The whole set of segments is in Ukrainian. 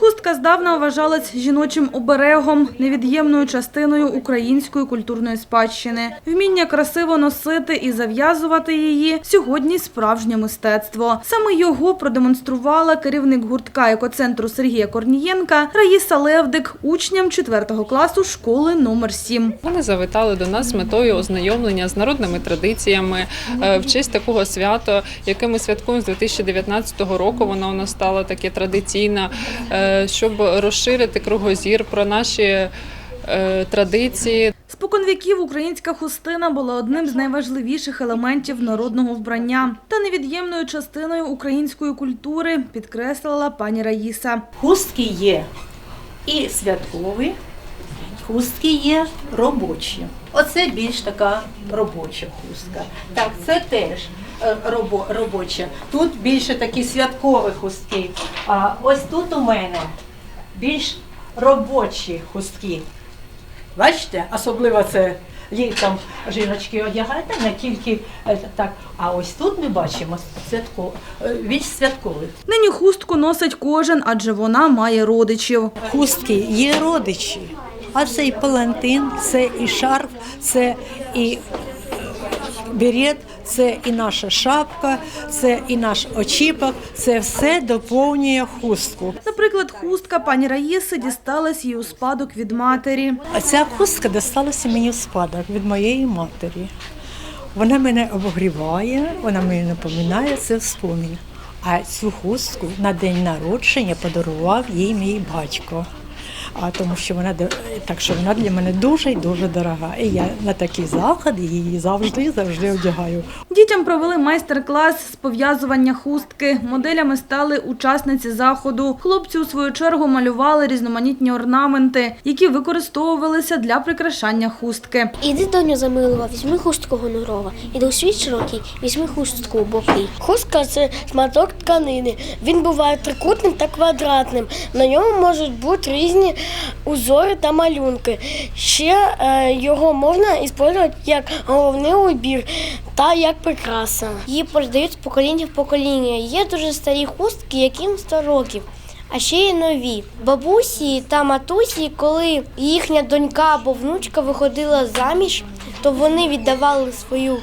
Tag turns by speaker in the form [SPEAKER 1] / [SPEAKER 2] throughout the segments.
[SPEAKER 1] Хустка здавна вважалась жіночим оберегом, невід'ємною частиною української культурної спадщини. Вміння красиво носити і зав'язувати її сьогодні справжнє мистецтво. Саме його продемонструвала керівник гуртка екоцентру Сергія Корнієнка Раїса Левдик учням 4 класу школи номер 7.
[SPEAKER 2] Вони завітали до нас з метою ознайомлення з народними традиціями е, в честь такого свята, яке ми святкуємо з 2019 року. Воно у нас стало таке традиційне, е, щоб розширити кругозір про наші традиції. традиції.
[SPEAKER 1] Споконвіків українська хустина була одним з найважливіших елементів народного вбрання та невід'ємною частиною української культури, підкреслила пані Раїса.
[SPEAKER 3] Хустки є і святкові, хустки є робочі. Оце більш така робоча хустка. Так, це теж е, робо, робоча. Тут більше такі святкові хустки. А ось тут у мене більш робочі хустки. Бачите, особливо це літом жіночки одягають, не тільки е, так. А ось тут ми бачимо святко, е, більш святкових.
[SPEAKER 1] Нині хустку носить кожен, адже вона має родичів.
[SPEAKER 3] хустки є родичі. А це і палантин, це і шарф, це і берет, це і наша шапка, це і наш очіпок. Це все доповнює хустку.
[SPEAKER 1] Наприклад, хустка пані Раїси дісталась їй у спадок від матері.
[SPEAKER 3] А ця хустка досталася мені в спадок від моєї матері. Вона мене обогріває, вона мені напоминає це спомін. А цю хустку на день народження подарував їй мій батько. А тому що вона так що вона для мене дуже і дуже дорога. І я на такі заходи її завжди завжди одягаю.
[SPEAKER 1] Дітям провели майстер-клас з пов'язування хустки. Моделями стали учасниці заходу. Хлопці у свою чергу малювали різноманітні орнаменти, які використовувалися для прикрашання хустки.
[SPEAKER 4] Іди, доню замилова, візьми хустку гонорова. Іди у світ широкий, візьми хустку у боки. Хустка це шматок тканини. Він буває трикутним та квадратним. На ньому можуть бути різні узори та малюнки. Ще е, його можна використовувати як головний убір та як прикраса. Її передають з покоління в покоління. Є дуже старі хустки, яким 100 років. А ще є нові бабусі та матусі, коли їхня донька або внучка виходила заміж, то вони віддавали свою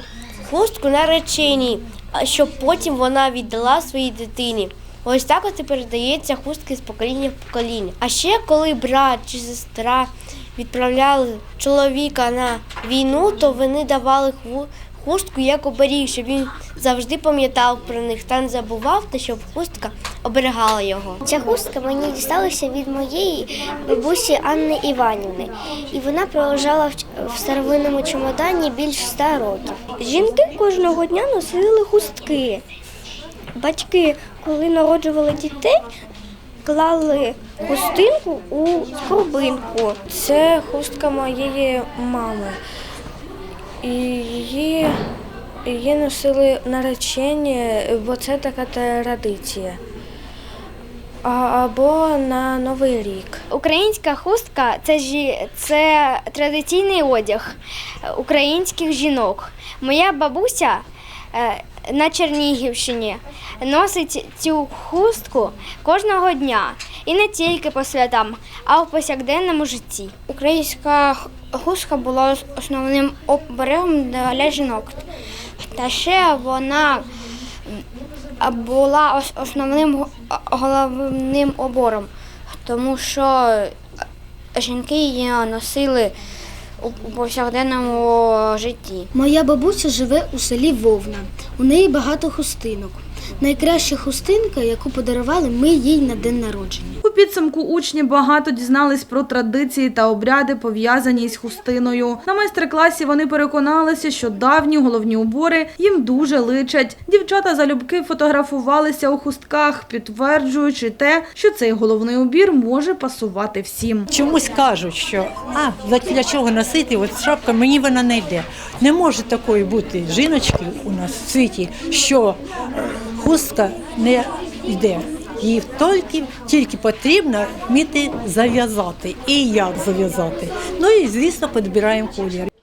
[SPEAKER 4] хустку нареченій, щоб потім вона віддала своїй дитині. Ось так от і передається хустки з покоління в покоління. А ще коли брат чи сестра відправляли чоловіка на війну, то вони давали хустку як оберіг, щоб він завжди пам'ятав про них та не забував, та щоб хустка оберегала його.
[SPEAKER 5] Ця хустка мені дісталася від моєї бабусі Анни Іванівни, і вона пролежала в- в старовинному чемодані більш ста років. Жінки кожного дня носили хустки. Батьки, коли народжували дітей, клали хустинку у скорбинку.
[SPEAKER 4] Це хустка моєї мами. Її, її носили наречені, бо це така традиція. Або на Новий рік.
[SPEAKER 5] Українська хустка це, жі... це традиційний одяг українських жінок. Моя бабуся на Чернігівщині носить цю хустку кожного дня. І не тільки по святам, а в повсякденному житті.
[SPEAKER 4] Українська хустка була основним оберегом для жінок. Та ще вона була основним головним обором, тому що е, жінки її носили у повсякденному житті.
[SPEAKER 6] Моя бабуся живе у селі Вовна. У неї багато хустинок. Найкраща хустинка, яку подарували ми їй на день народження.
[SPEAKER 1] Підсумку учні багато дізнались про традиції та обряди, пов'язані з хустиною. На майстер-класі вони переконалися, що давні головні убори їм дуже личать. Дівчата залюбки фотографувалися у хустках, підтверджуючи те, що цей головний убір може пасувати всім.
[SPEAKER 3] Чомусь кажуть, що а для- для чого носити? От шапка мені вона не йде. Не може такої бути жіночки у нас в світі, що е, хустка не йде. Її тільки, тільки потрібно вміти зав'язати. І як зав'язати. Ну і звісно, підбираємо колір.